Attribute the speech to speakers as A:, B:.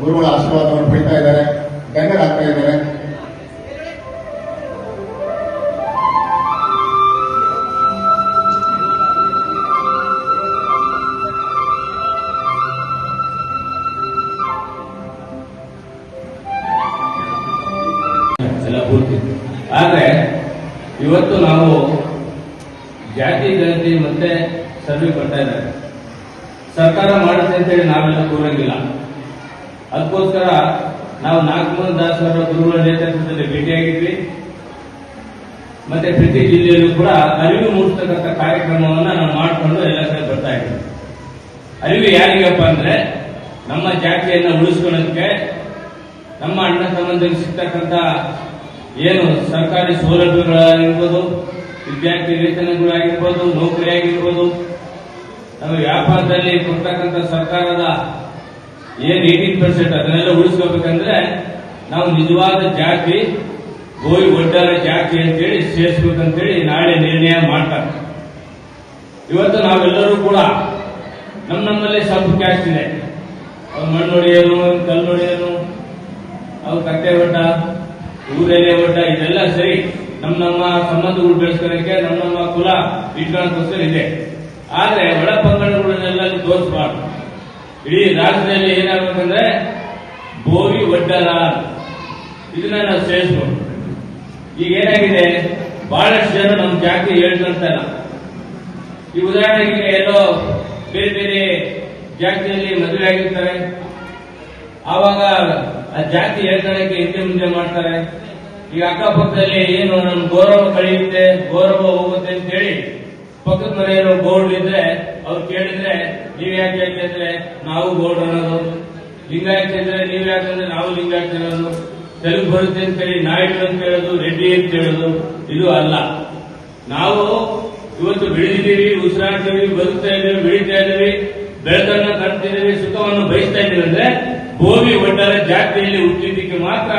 A: ಗುರುಗಳ ಆಶೀರ್ವಾದವನ್ನು ಪಡಿತಾ ಇದ್ದಾರೆ. ಗಣ್ಯರಾಗ್ತಾ ಇದ್ದಾರೆ. ಆದರೆ ಇವತ್ತು ನಾವು ಜಾತಿ ಜಾತಿ ಮತ್ತೆ ಸರ್ವೆ ಬರ್ತಾ ಇದ್ದಾರೆ. ಸರ್ಕಾರ ಮಾಡುತ್ತೆ ಅಂತೇಳಿ ನಾವೆಲ್ಲ ಕೂರಂಗಿಲ್ಲ. ಅದಕ್ಕೋಸ್ಕರ ನಾವು ನಾಲ್ಕು ದಾಸರ ಗುರುಗಳ ನೇತೃತ್ವದಲ್ಲಿ ಭೇಟಿಯಾಗಿದ್ವಿ ಮತ್ತೆ ಪ್ರತಿ ಜಿಲ್ಲೆಯಲ್ಲೂ ಕೂಡ ಅರಿವು ಮೂಡಿಸತಕ್ಕಂಥ ಕಾರ್ಯಕ್ರಮವನ್ನು ನಾವು ಮಾಡಿಕೊಂಡು ಎಲ್ಲ ಕಡೆ ಬರ್ತಾ ಇದ್ದೀವಿ ಅರಿವು ಯಾರಿಗಪ್ಪ ಅಂದ್ರೆ ನಮ್ಮ ಜಾತಿಯನ್ನು ಉಳಿಸ್ಕೊಳ್ಳೋದಕ್ಕೆ ನಮ್ಮ ಅಣ್ಣ ಸಂಬಂಧಕ್ಕೆ ಸಿಗ್ತಕ್ಕಂಥ ಏನು ಸರ್ಕಾರಿ ಸೌಲಭ್ಯಗಳಾಗಿರ್ಬೋದು, ವಿದ್ಯಾರ್ಥಿ ವೇತನಗಳಾಗಿರ್ಬೋದು ನೌಕರಿ ಆಗಿರ್ಬೋದು ನಮ್ಮ ವ್ಯಾಪಾರದಲ್ಲಿ ಕೊಡ್ತಕ್ಕಂಥ ಸರ್ಕಾರದ ಏನ್ ಏಟೀನ್ ಪರ್ಸೆಂಟ್ ಅದನ್ನೆಲ್ಲ ಉಳಿಸ್ಕೋಬೇಕಂದ್ರೆ ನಾವು ನಿಜವಾದ ಜಾತಿ ಗೋಯ್ ಒಡ್ಡಾರ ಜಾತಿ ಅಂತೇಳಿ ಸೇರಿಸ್ಬೇಕಂತೇಳಿ ನಾಳೆ ನಿರ್ಣಯ ಮಾಡ್ತಾರೆ. ಇವತ್ತು ನಾವೆಲ್ಲರೂ ಕೂಡ ನಮ್ಮ ನಮ್ಮಲ್ಲಿ ಸ್ವಲ್ಪ ಕ್ಯಾಸ್ಟ್ ಇದೆ. ಅವ್ರು ಮಣ್ಣು ಹೊಡೆಯೋನು ಕಲ್ಲು ಹೊಡೆಯೋನು ಅವ್ರು ಕತ್ತೆ ಒಡ್ಡ ಊರೆಲೆ ಒಡ್ಡ ಇದೆಲ್ಲ ಸರಿ. ನಮ್ಮ ನಮ್ಮ ಸಂಬಂಧಗಳು ಬೆಳೆಸ್ಕೊಳಕ್ಕೆ ನಮ್ಮ ನಮ್ಮ ಕುಲ ಇಟ್ಕೊಳ್ಳೋಕೋಸ್ಕರ ಇದೆ. ಆದ್ರೆ ಒಳ ಪಂಗಡಗಳನ್ನೆಲ್ಲ ತೋರಿಸಬಾರ್ದು. ಇಡೀ ರಾಜ್ಯದಲ್ಲಿ ಏನಾಗಬೇಕಂದ್ರೆ ಬೋವಿ ಒಡ್ಡರ ಇದನ್ನ ನಾವು ಸೇರಿಸ್ಬೋದು. ಈಗ ಏನಾಗಿದೆ? ಬಹಳಷ್ಟು ಜನ ನಮ್ಮ ಜಾತಿ ಹೇಳ್ಕೊಂತಾರ ಈ ಉದಾಹರಣೆಗೆ ಎಲ್ಲೋ ಬೇರೆ ಬೇರೆ ಜಾತಿಯಲ್ಲಿ ಮದುವೆ ಆಗಿರ್ತಾರೆ. ಆವಾಗ ಆ ಜಾತಿ ಹೇಳ್ಕೊಳ್ಳಕ್ಕೆ ಹಿಂದೆ ಮುಂದೆ ಮಾಡ್ತಾರೆ. ಈಗ ಅಕ್ಕಪಕ್ಕದಲ್ಲಿ ಏನು ನನ್ನ ಗೌರವ ಕಳೆಯುತ್ತೆ, ಗೌರವ ಹೋಗುತ್ತೆ ಅಂತ ಹೇಳಿ ಪಕ್ಕದ ಮನೆಯವರು ಬೋರ್ಡ್ ಇದ್ರೆ ಅವ್ರು ಕೇಳಿದ್ರೆ ನೀವ್ ಯಾಕೆ ಅಂತಂದ್ರೆ ನಾವು ಬೋರ್ಡ್ ಅನ್ನೋದು. ಲಿಂಗಾಯತ್ ಅಂದ್ರೆ ನೀವ್ ಯಾಕೆ ಅಂದ್ರೆ ನಾವು ಲಿಂಗಾಯತ್ ಅನ್ನೋದು. ತೆಲುಗು ಬರುತ್ತೆ ಅಂತ ಹೇಳಿ ನಾಯ್ಡು ಅಂತ ಹೇಳೋದು, ರೆಡ್ಡಿ ಅಂತ ಹೇಳೋದು, ಇದು ಅಲ್ಲ. ನಾವು ಇವತ್ತು ಬೆಳೆದಿದ್ದೀವಿ, ಉಸಿರಾಡ್ತೀವಿ, ಬದುಕ್ತಾ ಇದ್ದೀವಿ, ಬೆಳೀತಾ ಇದ್ದೀವಿ ಬೆಳೆದನ್ನ ಕಟ್ತಿದ್ದೀವಿ ಸುಖವನ್ನು ಬಯಸ್ತಾ ಇದ್ದೀವಿ ಅಂದ್ರೆ ಭೂಮಿ ಒಟ್ಟಾರೆ ಜಾತಿಯಲ್ಲಿ ಹುಟ್ಟಿದ್ದಕ್ಕೆ ಮಾತ್ರ